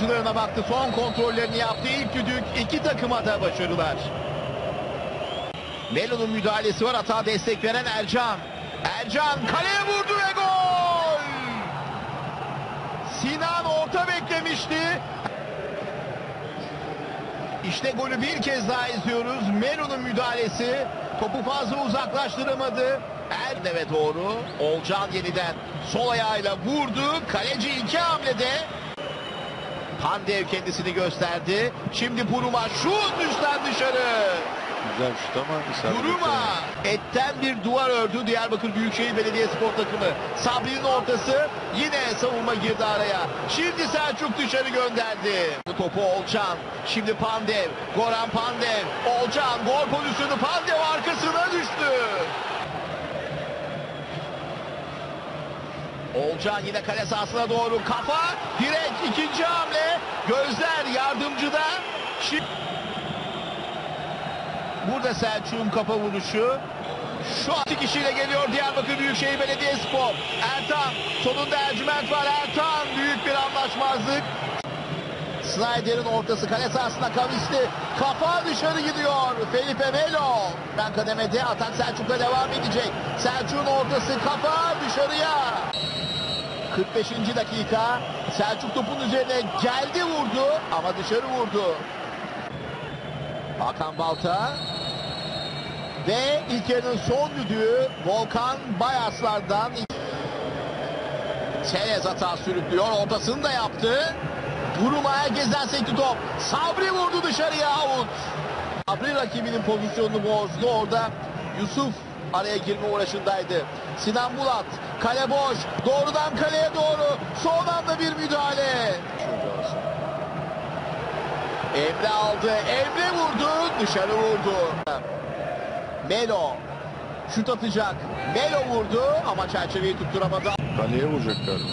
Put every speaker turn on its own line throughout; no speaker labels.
oyuncularına baktı. Son kontrollerini yaptı. İlk düdük iki takıma da başarılar. Melo'nun müdahalesi var. Hata destek veren Ercan. Ercan kaleye vurdu ve gol! Sinan orta beklemişti. İşte golü bir kez daha izliyoruz. Melo'nun müdahalesi. Topu fazla uzaklaştıramadı. Erdem'e doğru. Olcan yeniden sol ayağıyla vurdu. Kaleci iki hamlede. Pandev kendisini gösterdi. Şimdi Buruma şut düşten dışarı.
Güzel şut ama isabet
Buruma etten bir duvar ördü Diyarbakır Büyükşehir Belediyespor takımı. Sabri'nin ortası yine savunma girdi araya. Şimdi Selçuk dışarı gönderdi. Topu Olcan. Şimdi Pandev. Goran Pandev. Olcan gol pozisyonu Pandev arkasına düştü. Olcan yine kale sahasına doğru kafa. Direkt ikinci hamle. Gözler yardımcıda. Şimdi Burada Selçuk'un kafa vuruşu. Şu an kişiyle geliyor Diyarbakır Büyükşehir Belediyespor. Ertan sonunda Ercüment var. Ertan büyük bir anlaşmazlık. Snyder'in ortası kale sahasına kavisti. Kafa dışarı gidiyor. Felipe Melo. Ben kademede atak Selçuk'a devam edecek. Selçuk'un ortası kafa dışarıya. 45. dakika. Selçuk topun üzerine geldi vurdu ama dışarı vurdu. Hakan Balta ve ilk yarının son düdüğü Volkan Bayaslar'dan Çerez hata sürüklüyor. Ortasını da yaptı. Buruma herkesten sekti top. Sabri vurdu dışarıya out. Sabri rakibinin pozisyonunu bozdu. Orada Yusuf araya girme uğraşındaydı. Sinan Bulat kale boş. Doğrudan kaleye doğru. Son anda bir müdahale. Emre aldı. Emre vurdu. Dışarı vurdu. Melo. Şut atacak. Melo vurdu ama çerçeveyi tutturamadı.
Kaleye vuracak galiba.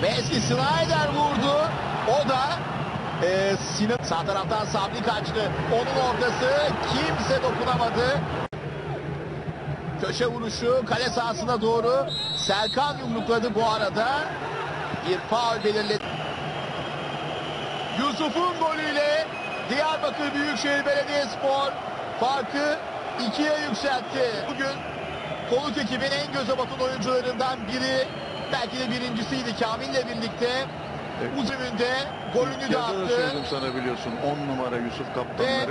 Wesley Snyder vurdu. O da e, Sinan sağ taraftan Sabri kaçtı. Onun ortası kimse dokunamadı. Köşe vuruşu kale sahasına doğru Serkan yumrukladı bu arada. Bir faul belirledi. Yusuf'un golüyle Diyarbakır Büyükşehir Belediyespor farkı ikiye yükseltti. Bugün Konuk ekibin en göze batan oyuncularından biri belki de birincisiydi Kamil'le birlikte.
Evet.
Uzun'un golünü de
Yazıda da
attı.
sana biliyorsun 10 numara Yusuf kaptanları.